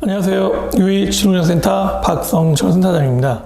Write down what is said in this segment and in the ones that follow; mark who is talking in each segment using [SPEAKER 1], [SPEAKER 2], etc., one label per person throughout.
[SPEAKER 1] 안녕하세요. 유이 진흥장센터 박성철 센터장입니다.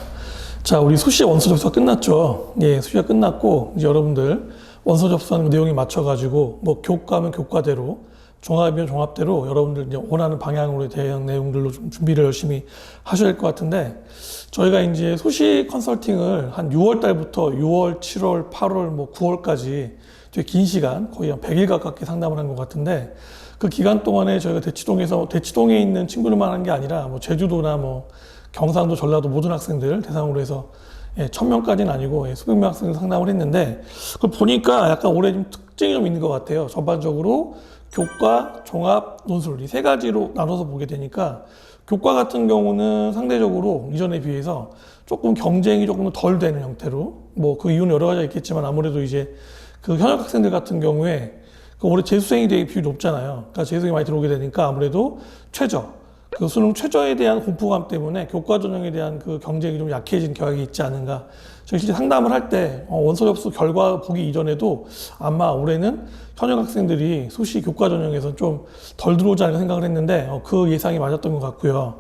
[SPEAKER 1] 자, 우리 수시 원서 접수가 끝났죠. 예, 수시가 끝났고, 이제 여러분들 원서 접수하는 내용에 맞춰가지고, 뭐 교과면 교과대로, 종합이면 종합대로 여러분들 이제 원하는 방향으로 대한 내용들로 좀 준비를 열심히 하셔야 될 것 같은데, 저희가 이제 수시 컨설팅을 한 6월 달부터 6월, 7월, 8월, 뭐 9월까지 되게 긴 시간, 거의 한 100일 가깝게 상담을 한 것 같은데, 그 기간 동안에 저희가 대치동에서 대치동에 있는 친구들만 한 게 아니라 뭐 제주도나 뭐 경상도, 전라도 모든 학생들 대상으로 해서 예, 천 명까지는 아니고 예, 수백 명 학생들 상담을 했는데 그걸 보니까 약간 올해 좀 특징이 좀 있는 것 같아요. 전반적으로 교과, 종합, 논술 이 세 가지로 나눠서 보게 되니까 교과 같은 경우는 상대적으로 이전에 비해서 조금 경쟁이 조금 덜 되는 형태로 뭐 그 이유는 여러 가지가 있겠지만 아무래도 이제 그 현역 학생들 같은 경우에 그 올해 재수생이 되게 비율이 높잖아요. 그러니까 재수생이 많이 들어오게 되니까 아무래도 최저, 그 수능 최저에 대한 공포감 때문에 교과 전형에 대한 그 경쟁이 좀 약해진 경향이 있지 않은가. 저희 실제 상담을 할 때 원서 접수 결과 보기 이전에도 아마 올해는 현역 학생들이 수시 교과 전형에서 좀 덜 들어오지 않을까 생각을 했는데 어, 그 예상이 맞았던 것 같고요.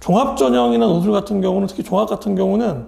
[SPEAKER 1] 종합 전형이나 논술 같은 경우는 특히 종합 같은 경우는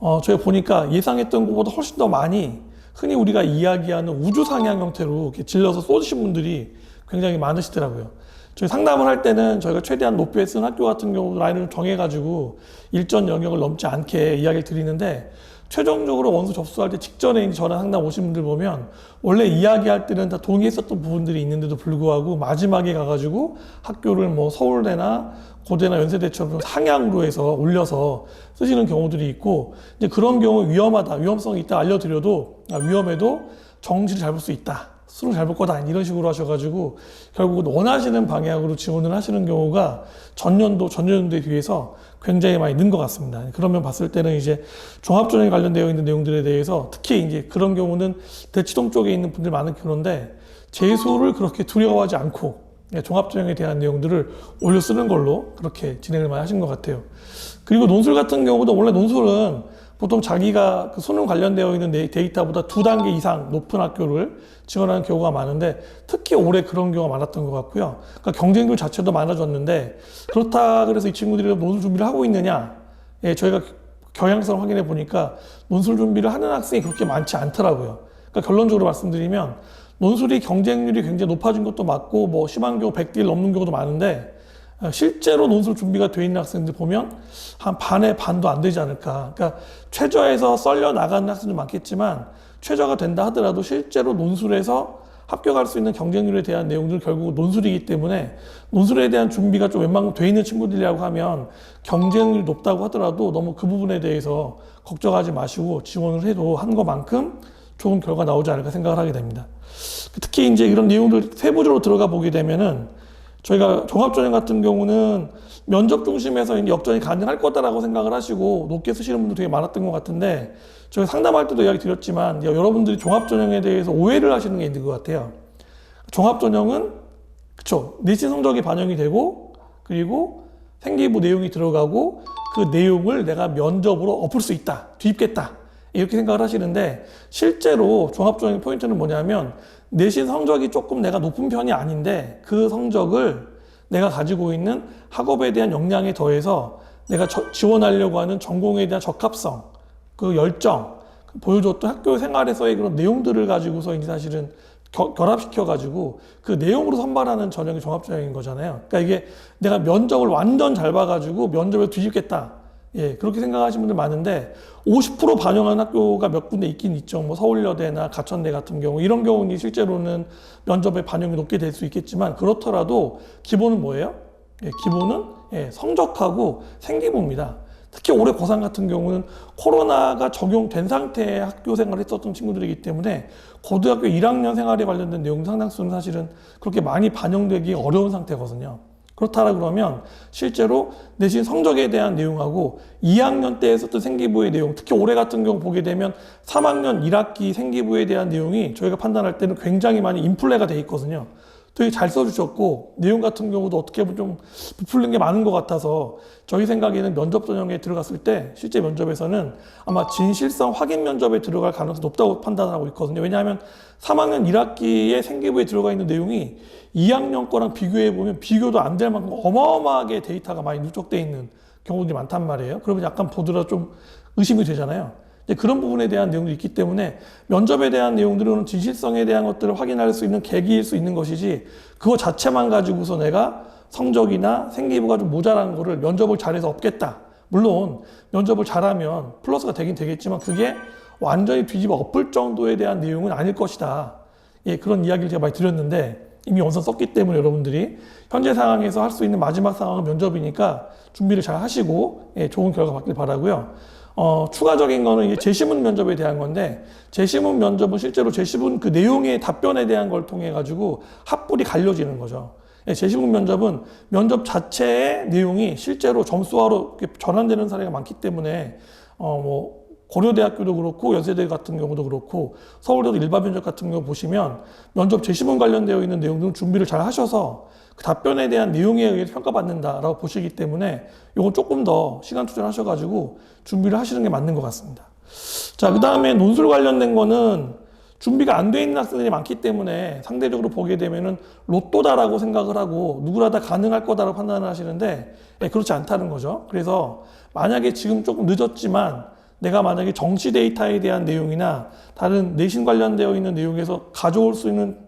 [SPEAKER 1] 어, 저희가 보니까 예상했던 것보다 훨씬 더 많이 흔히 우리가 이야기하는 우주 상향 형태로 이렇게 질러서 쏟으신 분들이 굉장히 많으시더라고요. 저희 상담을 할 때는 저희가 최대한 높이에 쓴 학교 같은 경우 라인을 정해가지고 일전 영역을 넘지 않게 이야기를 드리는데 최종적으로 원서 접수할 때 직전에 저랑 상담 오신 분들 보면 원래 이야기할 때는 다 동의했었던 부분들이 있는데도 불구하고 마지막에 가가지고 학교를 뭐 서울대나 고대나 연세대처럼 상향으로 해서 올려서 쓰시는 경우들이 있고 이제 그런 경우 위험하다 위험성이 있다 알려드려도 아, 위험해도 정시를 잘볼 수 있다 수능 잘볼 거다 이런 식으로 하셔가지고 결국은 원하시는 방향으로 지원을 하시는 경우가 전년도 전년도에 비해서 굉장히 많이 는 것 같습니다. 그러면 봤을 때는 이제 종합전형에 관련되어 있는 내용들에 대해서 특히 이제 그런 경우는 대치동 쪽에 있는 분들 많은 그런데 재수를 그렇게 두려워하지 않고 예, 종합전형에 대한 내용들을 올려 쓰는 걸로 그렇게 진행을 많이 하신 것 같아요. 그리고 논술 같은 경우도 원래 논술은 보통 자기가 그 수능 관련되어 있는 데- 데이터보다 두 단계 이상 높은 학교를 지원하는 경우가 많은데 특히 올해 그런 경우가 많았던 것 같고요. 그러니까 경쟁률 자체도 많아졌는데 그렇다 그래서 이 친구들이 논술 준비를 하고 있느냐? 예, 저희가 경향성 확인해 보니까 논술 준비를 하는 학생이 그렇게 많지 않더라고요. 그러니까 결론적으로 말씀드리면 논술이 경쟁률이 굉장히 높아진 것도 맞고 뭐 심한 경우 100대 1 넘는 경우도 많은데 어, 실제로 논술 준비가 돼 있는 학생들 보면 한 반의 반도 안 되지 않을까. 그러니까 최저에서 썰려 나가는 학생도 많겠지만 최저가 된다 하더라도 실제로 논술에서 합격할 수 있는 경쟁률에 대한 내용들 결국 논술이기 때문에 논술에 대한 준비가 좀 웬만큼 돼 있는 친구들이라고 하면 경쟁률이 높다고 하더라도 너무 그 부분에 대해서 걱정하지 마시고 지원을 해도 한 것만큼 좋은 결과 나오지 않을까 생각을 하게 됩니다. 특히 이제 이런 내용들 세부적으로 들어가 보게 되면은 저희가 종합전형 같은 경우는 면접 중심에서 역전이 가능할 거다라고 생각을 하시고 높게 쓰시는 분들 되게 많았던 것 같은데 저희 상담할 때도 이야기 드렸지만 여러분들이 종합전형에 대해서 오해를 하시는 게 있는 것 같아요. 종합전형은 그쵸 내신 성적이 반영이 되고 그리고 생기부 내용이 들어가고 그 내용을 내가 면접으로 엎을 수 있다 뒤집겠다 이렇게 생각을 하시는데 실제로 종합전형 포인트는 뭐냐면 내신 성적이 조금 내가 높은 편이 아닌데 그 성적을 내가 가지고 있는 학업에 대한 역량에 더해서 내가 저- 지원하려고 하는 전공에 대한 적합성, 그 열정, 그 보여줬던 학교 생활에서의 그런 내용들을 가지고서 이제 사실은 겨- 결합시켜가지고 그 내용으로 선발하는 전형이 종합전형인 거잖아요. 그러니까 이게 내가 면접을 완전 잘 봐가지고 면접을 뒤집겠다. 예, 그렇게 생각하시는 분들 많은데 50% 반영한 학교가 몇 군데 있긴 있죠. 뭐 서울여대나 가천대 같은 경우 이런 경우는 실제로는 면접에 반영이 높게 될 수 있겠지만 그렇더라도 기본은 뭐예요? 예, 기본은 예, 성적하고 생기부입니다. 특히 올해 고3 같은 경우는 코로나가 적용된 상태의 학교 생활을 했었던 친구들이기 때문에 고등학교 1학년 생활에 관련된 내용 상당수는 사실은 그렇게 많이 반영되기 어려운 상태거든요. 그렇다라 그러면 실제로 내신 성적에 대한 내용하고 2학년 때 했었던 생기부의 내용, 특히 올해 같은 경우 보게 되면 3학년 1학기 생기부에 대한 내용이 저희가 판단할 때는 굉장히 많이 인플레가 돼 있거든요. 되게 잘 써주셨고 내용 같은 경우도 어떻게 보면 좀 부풀린 게 많은 것 같아서 저희 생각에는 면접 전형에 들어갔을 때 실제 면접에서는 아마 진실성 확인 면접에 들어갈 가능성이 높다고 판단하고 있거든요. 왜냐하면 3학년 1학기에 생기부에 들어가 있는 내용이 2학년 거랑 비교해 보면 비교도 안 될 만큼 어마어마하게 데이터가 많이 누적돼 있는 경우들이 많단 말이에요. 그러면 약간 보더라도 좀 의심이 되잖아요. 그런 부분에 대한 내용도 있기 때문에 면접에 대한 내용들은 진실성에 대한 것들을 확인할 수 있는 계기일 수 있는 것이지 그거 자체만 가지고서 내가 성적이나 생기부가 좀 모자란 거를 면접을 잘해서 없겠다. 물론 면접을 잘하면 플러스가 되긴 되겠지만 그게 완전히 뒤집어 엎을 정도에 대한 내용은 아닐 것이다. 예, 그런 이야기를 제가 많이 드렸는데 이미 원서 썼기 때문에 여러분들이 현재 상황에서 할 수 있는 마지막 상황은 면접이니까 준비를 잘 하시고 예, 좋은 결과 받길 바라고요. 어, 추가적인 거는 이게 재시문 면접에 대한 건데 재시문 면접은 실제로 재시문 그 내용의 답변에 대한 걸 통해 가지고 합불이 갈려지는 거죠. 예, 재시문 면접은 면접 자체의 내용이 실제로 점수화로 전환되는 사례가 많기 때문에 어, 뭐 고려대학교도 그렇고 연세대 같은 경우도 그렇고 서울대도 일반 면접 같은 경우 보시면 면접 재시문 관련되어 있는 내용들은 준비를 잘 하셔서 그 답변에 대한 내용에 의해 평가받는다라고 보시기 때문에 이건 조금 더 시간 투자를 하셔가지고 준비를 하시는 게 맞는 것 같습니다. 자, 그 다음에 논술 관련된 거는 준비가 안 돼 있는 학생들이 많기 때문에 상대적으로 보게 되면은 로또다라고 생각을 하고 누구나 다 가능할 거다라고 판단을 하시는데 예, 그렇지 않다는 거죠. 그래서 만약에 지금 조금 늦었지만 내가 만약에 정시 데이터에 대한 내용이나 다른 내신 관련되어 있는 내용에서 가져올 수 있는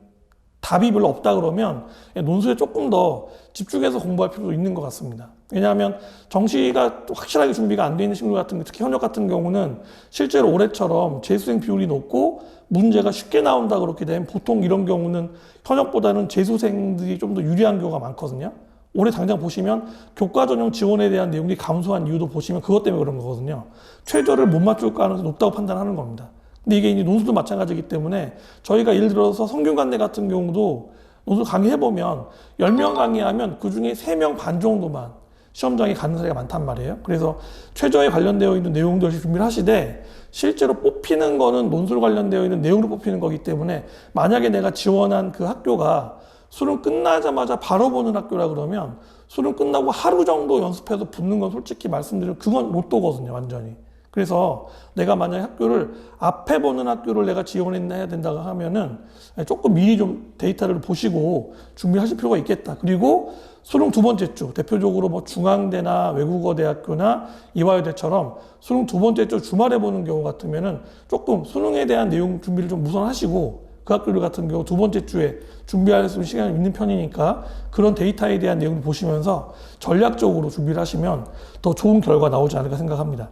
[SPEAKER 1] 답이 별로 없다 그러면 논술에 조금 더 집중해서 공부할 필요도 있는 것 같습니다. 왜냐하면 정시가 확실하게 준비가 안 돼 있는 친구 같은 특히 현역 같은 경우는 실제로 올해처럼 재수생 비율이 높고 문제가 쉽게 나온다 그렇게 되면 보통 이런 경우는 현역보다는 재수생들이 좀 더 유리한 경우가 많거든요. 올해 당장 보시면 교과 전형 지원에 대한 내용이 감소한 이유도 보시면 그것 때문에 그런 거거든요. 최저를 못 맞출 가능성이 높다고 판단하는 겁니다. 근데 이게 이제 논술도 마찬가지이기 때문에 저희가 예를 들어서 성균관대 같은 경우도 논술 강의해보면 10명 강의하면 그 중에 3명 반 정도만 시험장에 가는 사례가 많단 말이에요. 그래서 최저에 관련되어 있는 내용들 준비를 하시되 실제로 뽑히는 거는 논술 관련되어 있는 내용으로 뽑히는 거기 때문에 만약에 내가 지원한 그 학교가 수능 끝나자마자 바로 보는 학교라 그러면 수능 끝나고 하루 정도 연습해서 붙는 건 솔직히 말씀드리면 그건 로또거든요, 완전히. 그래서 내가 만약에 학교를 앞에 보는 학교를 내가 지원해야 된다고 하면은 조금 미리 좀 데이터를 보시고 준비하실 필요가 있겠다. 그리고 수능 두 번째 주, 대표적으로 뭐 중앙대나 외국어대학교나 이화여대처럼 수능 두 번째 주 주말에 보는 경우 같으면은 조금 수능에 대한 내용 준비를 좀 우선하시고 그 학교들 같은 경우 두 번째 주에 준비할 수 있는 시간이 있는 편이니까 그런 데이터에 대한 내용을 보시면서 전략적으로 준비를 하시면 더 좋은 결과 나오지 않을까 생각합니다.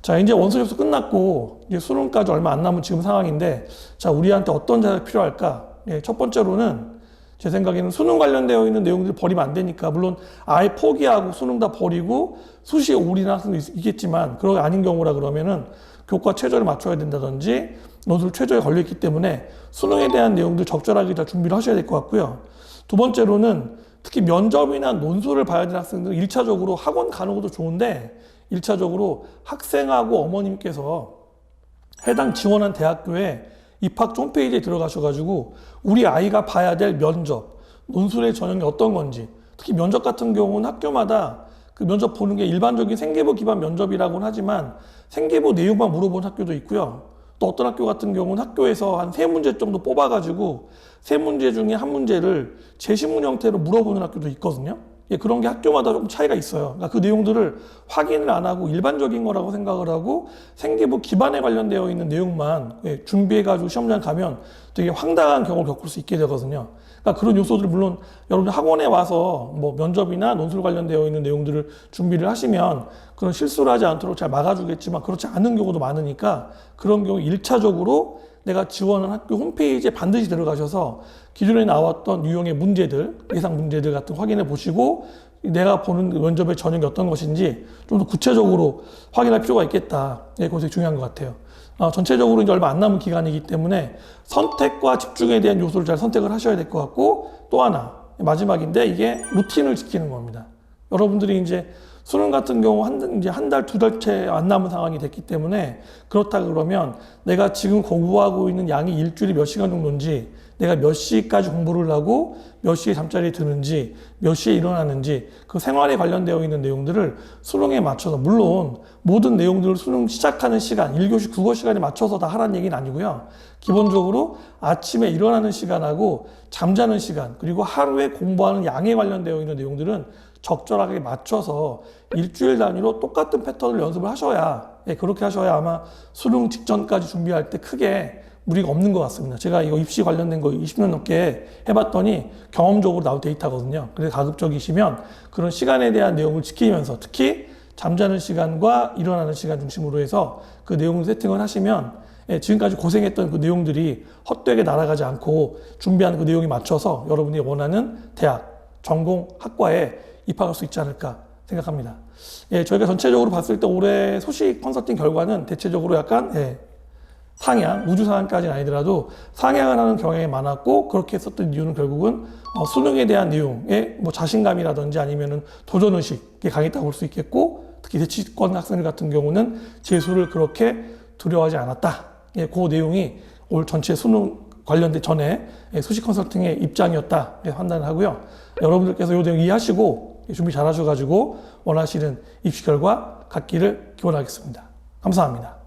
[SPEAKER 1] 자, 이제 원서 접수 끝났고, 이제 수능까지 얼마 안 남은 지금 상황인데, 자, 우리한테 어떤 자세가 필요할까? 예, 첫 번째로는 제 생각에는 수능 관련되어 있는 내용들을 버리면 안 되니까, 물론 아예 포기하고 수능 다 버리고 수시에 올인한 학생도 있- 있겠지만, 그런 게 아닌 경우라 그러면은 교과 최저를 맞춰야 된다든지, 논술 최저에 걸려있기 때문에 수능에 대한 내용들 적절하게 다 준비를 하셔야 될 것 같고요. 두 번째로는 특히 면접이나 논술을 봐야 되는 학생들은 일차적으로 학원 가는 것도 좋은데, 일차적으로 학생하고 어머님께서 해당 지원한 대학교에 입학 홈페이지에 들어가셔가지고 우리 아이가 봐야 될 면접, 논술의 전형이 어떤 건지 특히 면접 같은 경우는 학교마다 그 면접 보는 게 일반적인 생계부 기반 면접이라고는 하지만 생계부 내용만 물어본 학교도 있고요. 또 어떤 학교 같은 경우는 학교에서 한 세 문제 정도 뽑아가지고 세 문제 중에 한 문제를 제시문 형태로 물어보는 학교도 있거든요. 예, 그런 게 학교마다 좀 차이가 있어요. 그러니까 그 내용들을 확인을 안 하고 일반적인 거라고 생각을 하고 생계부 기반에 관련되어 있는 내용만 예, 준비해가지고 시험장 가면 되게 황당한 경우를 겪을 수 있게 되거든요. 그러니까 그런 요소들 물론 여러분 학원에 와서 뭐 면접이나 논술 관련되어 있는 내용들을 준비를 하시면 그런 실수를 하지 않도록 잘 막아주겠지만 그렇지 않은 경우도 많으니까 그런 경우 일차적으로 내가 지원한 학교 홈페이지에 반드시 들어가셔서 기존에 나왔던 유형의 문제들, 예상 문제들 같은 거 확인해 보시고 내가 보는 면접의 전형이 어떤 것인지 좀 더 구체적으로 확인할 필요가 있겠다. 예, 그것이 중요한 것 같아요. 어, 전체적으로 이제 얼마 안 남은 기간이기 때문에 선택과 집중에 대한 요소를 잘 선택을 하셔야 될 것 같고 또 하나 마지막인데 이게 루틴을 지키는 겁니다. 여러분들이 이제 수능 같은 경우 한, 이제 한 달, 두 달째 안 남은 상황이 됐기 때문에 그렇다 그러면 내가 지금 공부하고 있는 양이 일주일에 몇 시간 정도인지 내가 몇 시까지 공부를 하고 몇 시에 잠자리에 드는지 몇 시에 일어나는지 그 생활에 관련되어 있는 내용들을 수능에 맞춰서 물론 모든 내용들을 수능 시작하는 시간 1교시 국어 시간에 맞춰서 다 하라는 얘기는 아니고요. 기본적으로 아침에 일어나는 시간하고 잠자는 시간 그리고 하루에 공부하는 양에 관련되어 있는 내용들은 적절하게 맞춰서 일주일 단위로 똑같은 패턴을 연습을 하셔야 예, 그렇게 하셔야 아마 수능 직전까지 준비할 때 크게 무리가 없는 것 같습니다. 제가 이거 입시 관련된 거 20년 넘게 해봤더니 경험적으로 나올 데이터거든요. 그래서 가급적이시면 그런 시간에 대한 내용을 지키면서 특히 잠자는 시간과 일어나는 시간 중심으로 해서 그 내용을 세팅을 하시면 예, 지금까지 고생했던 그 내용들이 헛되게 날아가지 않고 준비하는 그 내용에 맞춰서 여러분이 원하는 대학, 전공, 학과에 입학할 수 있지 않을까 생각합니다. 예, 저희가 전체적으로 봤을 때 올해 소식 컨설팅 결과는 대체적으로 약간 예, 상향, 우주 상향까지는 아니더라도 상향을 하는 경향이 많았고 그렇게 했었던 이유는 결국은 어, 수능에 대한 내용에 뭐 자신감이라든지 아니면은 도전 의식이 강했다고 볼 수 있겠고 특히 대치권 학생들 같은 경우는 재수를 그렇게 두려워하지 않았다. 예, 그 내용이 올 전체 수능 관련된 전에 예, 수식 컨설팅의 입장이었다 예, 판단을 하고요. 여러분들께서 이 내용 이해하시고 예, 준비 잘 하셔가지고 원하시는 입시 결과 갖기를 기원하겠습니다. 감사합니다.